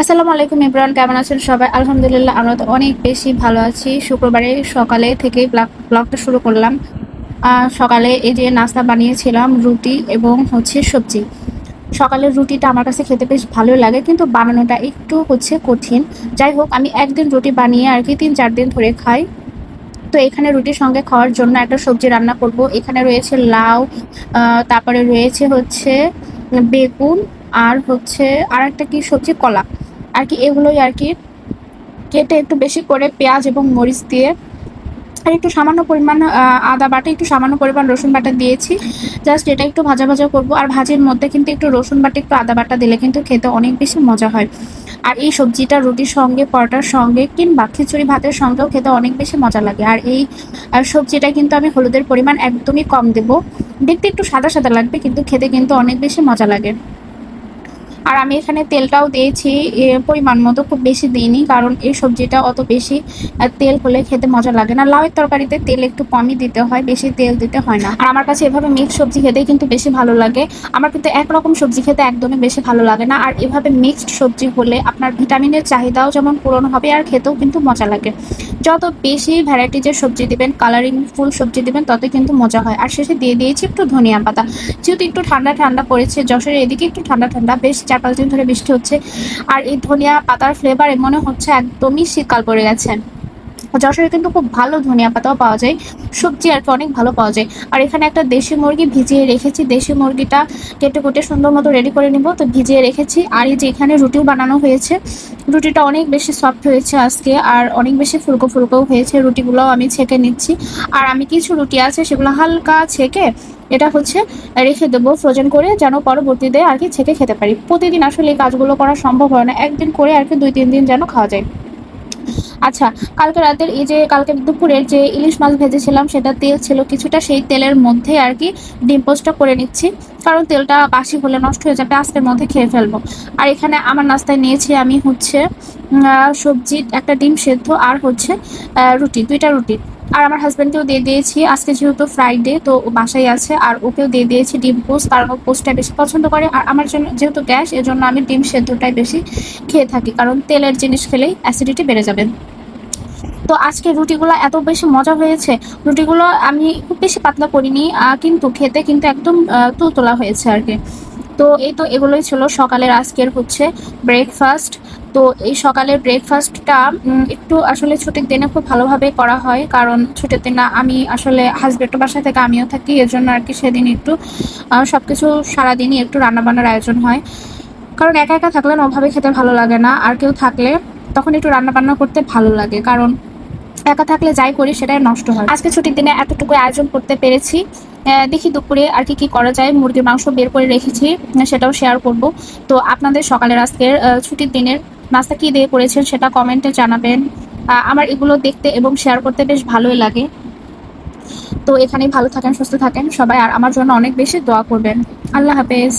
আসসালামু আলাইকুম ইমরান, কেমন আছেন সবাই? আলহামদুলিল্লাহ আমরা তো অনেক বেশি ভালো আছি। শুক্রবারে সকালে থেকে ব্লগটা শুরু করলাম। সকালে এই যে নাস্তা বানিয়েছিলাম, রুটি এবং হচ্ছে সবজি। সকালের রুটিটা আমার কাছে খেতে বেশ ভালো লাগে, কিন্তু বানানোটা একটু হচ্ছে কঠিন। যাই হোক, আমি একদিন রুটি বানিয়ে আর কি তিন চার দিন ধরে খাই। তো এখানে রুটির সঙ্গে খাওয়ার জন্য একটা সবজি রান্না করব। এখানে রয়েছে লাউ তারপরে রয়েছে হচ্ছে বেগুন আর হচ্ছে আর একটা কি সবজি? কলা। আর কি এগুলোই আর কি কেটে একটু বেশি করে পেঁয়াজ এবং মরিচ দিয়ে আর একটু সামান্য পরিমাণ আদা বাটা, একটু সামান্য পরিমাণ রসুন বাটা দিয়েছি। জাস্ট এটা একটু ভাজা ভাজা করব। আর ভাজির মধ্যে কিন্তু একটু রসুন বাটা, একটু আদা বাটা দিলে কিন্তু খেতে অনেক বেশি মজা হয়। আর এই সবজিটা রুটির সঙ্গে, পরোটার সঙ্গে কিংবা খিচুড়ি ভাতের সঙ্গেও খেতে অনেক বেশি মজা লাগে। আর এই সবজিটা কিন্তু আমি হলুদের পরিমাণ একদমই কম দেব। দেখতে একটু সাদা সাদা লাগবে, কিন্তু খেতে কিন্তু অনেক বেশি মজা লাগে। আর আমি এখানে তেলটাও দিয়েছি পরিমাণ মতো খুব বেশি দিইনি, কারণ এই সবজিটা অত বেশি তেল হলে খেতে মজা লাগে না। লাউয়ের তরকারিতে তেল একটু কমই দিতে হয়, বেশি তেল দিতে হয় না। আর আমার কাছে এভাবে মিক্স সবজি খেতেই কিন্তু বেশি ভালো লাগে। আমার কিন্তু একরকম সবজি খেতে একদমই বেশি ভালো লাগে না। আর এভাবে মিক্সড সবজি হলে আপনার ভিটামিনের চাহিদাও যেমন পূরণ হবে, আর খেতেও কিন্তু মজা লাগে। যত বেশি ভ্যারাইটিজের সবজি দিবেন কালারিং ফুল সবজি দিবেন, ততই কিন্তু মজা হয়। আর শেষে দিয়ে দিয়েছি একটু ধনিয়া পাতা। যেহেতু একটু ঠান্ডা ঠান্ডা পড়েছে, যশোরের এদিকে একটু ঠান্ডা ঠান্ডা, বেশ চার পাঁচ দিন ধরে বৃষ্টি হচ্ছে। আর এই ধনিয়া পাতার ফ্লেভারে মনে হচ্ছে একদমই শীতকাল পড়ে গেছে। যশোরে কিন্তু খুব ভালো ধনিয়া পাতাও পাওয়া যায়, সবজি আর কি অনেক ভালো পাওয়া যায়। আর এখানে একটা দেশি মুরগি ভিজিয়ে রেখেছি, দেশি মুরগিটা কেটে কুটে সুন্দর মতো রেডি করে নিব। তো ভিজিয়ে রেখেছি, আর এই যে এখানে রুটিও বানানো হয়েছে, রুটিটা অনেক বেশি সফট হয়েছে আজকে, আর অনেক বেশি ফুলকো ফুলকোও হয়েছে, রুটিগুলোও আমি ছেঁকে নিচ্ছি। আর আমি কিছু রুটি আছে, সেগুলো হালকা ছেঁকে, এটা হচ্ছে রেখে দেবো ফ্রোজেন করে, যেন পরবর্তীতে আর কি ছেঁকে খেতে পারি। প্রতিদিন আসলে এই কাজগুলো করা সম্ভব হয় না, একদিন করে আর কি দুই তিন দিন যেন খাওয়া যায়। আচ্ছা কালকে রাতের এই যে, কালকে দুপুরের যে ইলিশ মাছ ভেজেছিলাম, সেটা তেল ছিল কিছুটা, সেই তেলের মধ্যে আর কি ডিম পোস্টটা করে নিচ্ছি। কারণ তেলটা বাসি হলে নষ্ট হয়ে যাবে আজকের মধ্যে খেয়ে ফেলব। আর এখানে আমার নাস্তায় নিয়েছি আমি হচ্ছে সবজি, একটা ডিম সেদ্ধ আর হচ্ছে রুটি, দুইটা রুটি। আর আমার হাজব্যান্ডকেও দিয়ে দিয়েছি। আজকে যেহেতু ফ্রাইডে তো ও বাসায় আছে আর ওকেও দিয়ে দিয়েছি ডিম পোস্ট। কারণ ও পোস্টটা বেশি পছন্দ করে। আর আমার জন্য যেহেতু গ্যাস, এজন্য আমি ডিম সেদ্ধটাই বেশি খেয়ে থাকি। কারণ তেলের জিনিস খেলেই অ্যাসিডিটি বেড়ে যাবে। তো আজকে রুটিগুলো এত বেশি মজা হয়েছে। রুটিগুলো আমি খুব বেশি পাতলা করিনি কিন্তু খেতে কিন্তু একদম তুলতুলা হয়েছে আর কি। তো এই তো এগুলোই ছিল সকালের আজকের হচ্ছে ব্রেকফাস্ট তো এই সকালের ব্রেকফাস্টটা একটু আসলে ছুটির দিনে খুব ভালোভাবে করা হয়, কারণ ছুটির দিনে আমি আসলে হাজবেন্ডের বাসা থেকে আমিও থাকি এর জন্য আর কি সেদিন একটু সব কিছু সারাদিনই একটু রান্নাবান্নার আয়োজন হয়। কারণ একা একা থাকলে ওভাবে খেতে ভালো লাগে না, আর কেউ থাকলে তখন একটু রান্না বান্না করতে ভালো লাগে, কারণ একা থাকলে যাই করি সেটাই নষ্ট হয়। আজকে ছুটির দিনে এতটুকু আয়োজন করতে পেরেছি। দেখি দুপুরে আর কি কি করা যায়। মুরগির মাংস বের করে রেখেছি, সেটাও শেয়ার করব। তো আপনাদের সকালের আজকের ছুটির দিনের নাস্তা কি দিয়ে করেছেন সেটা কমেন্টে জানাবেন। আমার এগুলো দেখতে এবং শেয়ার করতে বেশ ভালোই লাগে। তো এখানেই ভালো থাকেন, সুস্থ থাকেন সবাই, আর আমার জন্য অনেক বেশি দোয়া করবেন। আল্লাহ হাফেজ।